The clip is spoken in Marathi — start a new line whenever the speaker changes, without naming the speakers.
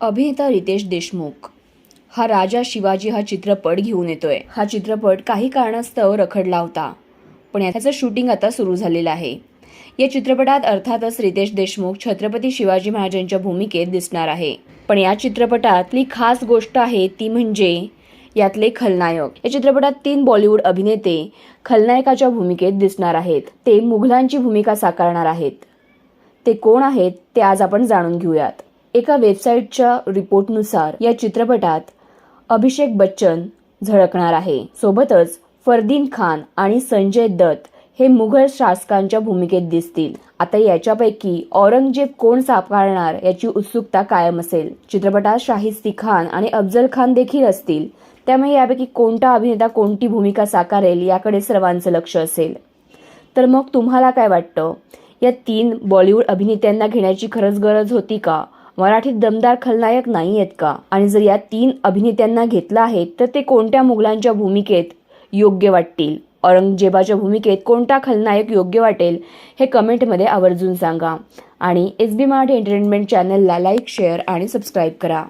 अभिनेता रितेश देशमुख. हा राजा शिवाजी हा चित्रपट घेऊन येतोय. हा चित्रपट काही कारणास्तव रखडला होता पण याचं शूटिंग आता सुरू झालेलं आहे. या चित्रपटात अर्थातच रितेश देशमुख छत्रपती शिवाजी महाराजांच्या भूमिकेत दिसणार आहे. पण या चित्रपटातली खास गोष्ट आहे ती म्हणजे यातले खलनायक. या चित्रपटात तीन बॉलिवूड अभिनेते खलनायकाच्या भूमिकेत दिसणार आहेत. ते मुघलांची भूमिका साकारणार आहेत. ते कोण आहेत ते आज आपण जाणून घेऊयात. एका वेबसाईटच्या रिपोर्टनुसार या चित्रपटात अभिषेक बच्चन झळकणार आहे. सोबतच फरदीन खान आणि संजय दत्त हे मुघल शासकांच्या भूमिकेत दिसतील. आता याच्यापैकी औरंगजेब कोण साकारणार याची उत्सुकता कायम असेल. चित्रपटात शाहिस्ती खान आणि अफजल खान देखील असतील. त्यामुळे यापैकी कोणता अभिनेता कोणती भूमिका साकारेल याकडे सर्वांचं लक्ष असेल. तर मग तुम्हाला काय वाटतं? या तीन बॉलिवूड अभिनेत्यांना घेण्याची खरंच गरज होती का? मराठीत दमदार खलनायक नाही आहेत का? आणि जर या तीन अभिनेत्यांना घेतलं आहे तर ते कोणत्या मुघलांच्या भूमिकेत योग्य वाटतील? औरंगजेबाच्या भूमिकेत कोणता खलनायक योग्य वाटेल? हे कमेंटमध्ये आवर्जून सांगा. आणि एस बी मराठी एंटरटेनमेंट चॅनलला लाईक शेअर आणि सबस्क्राईब करा.